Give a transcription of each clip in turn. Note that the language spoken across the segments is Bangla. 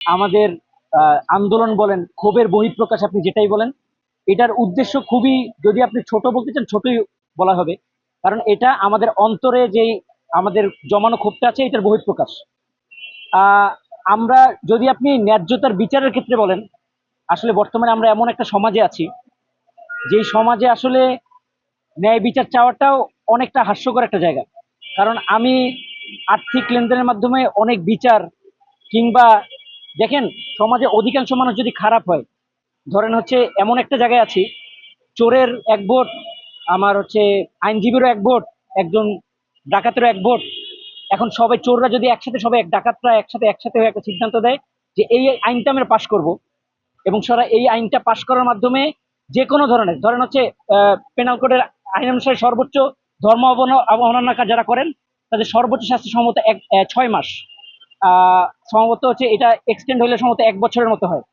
আমাদের আন্দোলন বলেন, ক্ষোভের বহিঃপ্রকাশ আপনি যেটাই বলেন, এটার উদ্দেশ্য খুবই, যদি আপনি ছোট বলতে চান, ছোটই বলা হবে। কারণ এটা আমাদের অন্তরে যেই আমাদের জমানো ক্ষোভটা আছে, এটার বহিঃপ্রকাশ। আমরা যদি আপনি ন্যায্যতার বিচারের ক্ষেত্রে বলেন, আসলে বর্তমানে আমরা এমন একটা সমাজে আছি, যেই সমাজে আসলে ন্যায় বিচার চাওয়াটাও অনেকটা হাস্যকর একটা জায়গা। কারণ আমি আর্থিক লেনদেনের মাধ্যমে অনেক বিচার কিংবা দেখেন, সমাজে অধিকাংশ মানুষ যদি খারাপ হয়, ধরেন হচ্ছে এমন একটা জায়গায় আছি, চোরের এক ভোট, আমার হচ্ছে আইনজীবীরও এক ভোট, একজন ডাকাতেরও এক ভোট। এখন সবাই চোররা যদি একসাথে, সবাই এক ডাকাতরা একসাথে একসাথে হয়ে একটা সিদ্ধান্ত দেয় যে এই আইনটা আমরা পাশ করব এবং সারা এই আইনটা পাশ করার মাধ্যমে যে কোনো ধরনের, ধরেন হচ্ছে পেনাল কোডের আইন অনুসারে সর্বোচ্চ ধর্ম অবমাননা যারা করেন, তাদের সর্বোচ্চ শাস্তি সম্ভবত এক ছয় মাস। সম্ভবত হচ্ছে এটা এক্সটেন্ড হলে সম্ভবত এক বছরের মতো হয়।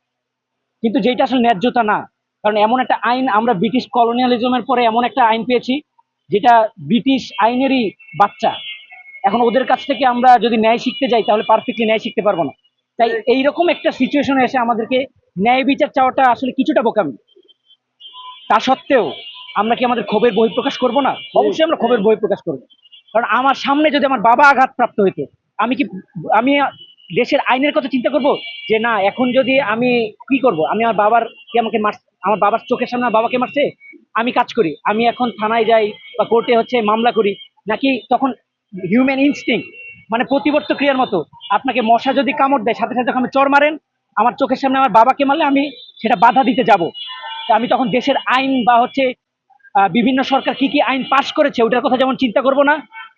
কিন্তু যেটা আসলে ন্যায্যতা না। কারণ এমন একটা আইন, আমরা ব্রিটিশ কলোনিয়ালিজমের পরে এমন একটা আইন পেয়েছি, যেটা ব্রিটিশ আইনেরই বাচ্চা। এখন ওদের কাছ থেকে আমরা যদি ন্যায় শিখতে যাই, তাহলে পারফেক্টলি ন্যায় শিখতে পারব না। তাই এইরকম একটা সিচুয়েশনে এসে আমাদেরকে ন্যায় বিচার চাওয়াটা আসলে কিছুটা বোকামি। তা সত্ত্বেও, আমরা কি আমাদের ক্ষোভের বহিঃপ্রকাশ করব না? অবশ্যই আমরা ক্ষোভের বহিঃপ্রকাশ করব। কারণ আমার সামনে যদি আমার বাবা আঘাতপ্রাপ্ত হইতো আমি কি, আমি দেশের আইনের কথা চিন্তা করব? যে না, এখন যদি আমি কি করব? আমি আমার বাবার কি আমাকে মার আমার বাবার চোখের সামনে বাবাকে মারছে? আমি কাজ করি। আমি এখন থানায় যাই বা কোর্টে হচ্ছে মামলা করি, নাকি তখন হিউম্যান ইনস্টিং মানে প্রতিবর্ত ক্রিয়ার মতো, আপনাকে মশা যদি কামড় দেয়, সাথে সাথে যখন আমি চর মারেন, আমার চোখের সামনে আমার বাবাকে মারলে আমি সেটা বাধা দিতে যাব। আমি তখন দেশের আইন বা হচ্ছে বিভিন্ন সরকার কি কি আইন পাশ করেছে, ওটার কথা যেমন চিন্তা করব না,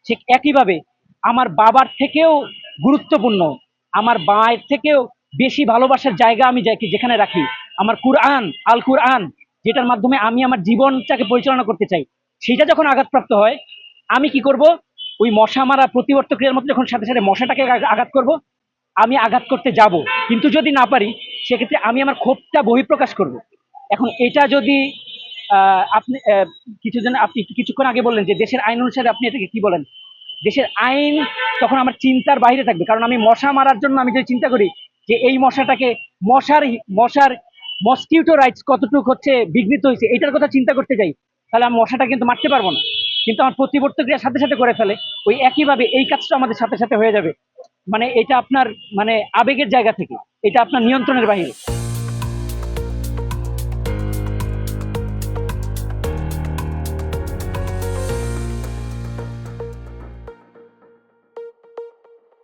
ঠিক একইভাবে আমার বাবার থেকেও গুরুত্বপূর্ণ। আমার মায়ের থেকেও বেশি ভালোবাসার জায়গা আমি যাই যেখানে রাখি। আমার কুরআন আল কুরআন যেটার মাধ্যমে আমি আমার জীবনটাকে পরিচালনা করতে চাই। সেটা যখন আঘাতপ্রাপ্ত হয় আমি কি করব? ওই মশা মারা প্রতিবর্ত ক্রিয়ার মতো যখন সাথে সাথে মশাটাকে আঘাত করব আমি আঘাত করতে যাব। কিন্তু যদি না পারি সেক্ষেত্রে আমি আমার ক্ষোভটা বহিঃপ্রকাশ করব। এখন এটা যদি আপনি আহ, কিছুদিন আপনি কিছুক্ষণ আগে বললেন যে দেশের আইন অনুসারে আপনি এটাকে কি বলেন? দেশের আইন তখন আমার চিন্তার বাইরে থাকবে। কারণ আমি মশা মারার জন্য আমি যদি চিন্তা করি যে এই মশাটাকে মশার মশার মসকিউটো রাইটস কতটুকু হচ্ছে বিঘ্নিত হয়েছে, এটার কথা চিন্তা করতে যাই, তাহলে আমি মশাটা কিন্তু মারতে পারব না। কিন্তু আমার প্রতিবর্ত ক্রিয়ার সাথে সাথে করে ফেলে, ওই একইভাবে এই কাজটা আমাদের সাথে সাথে হয়ে যাবে। মানে এটা আপনার মানে আবেগের জায়গা থেকে, এটা আপনার নিয়ন্ত্রণের বাইরে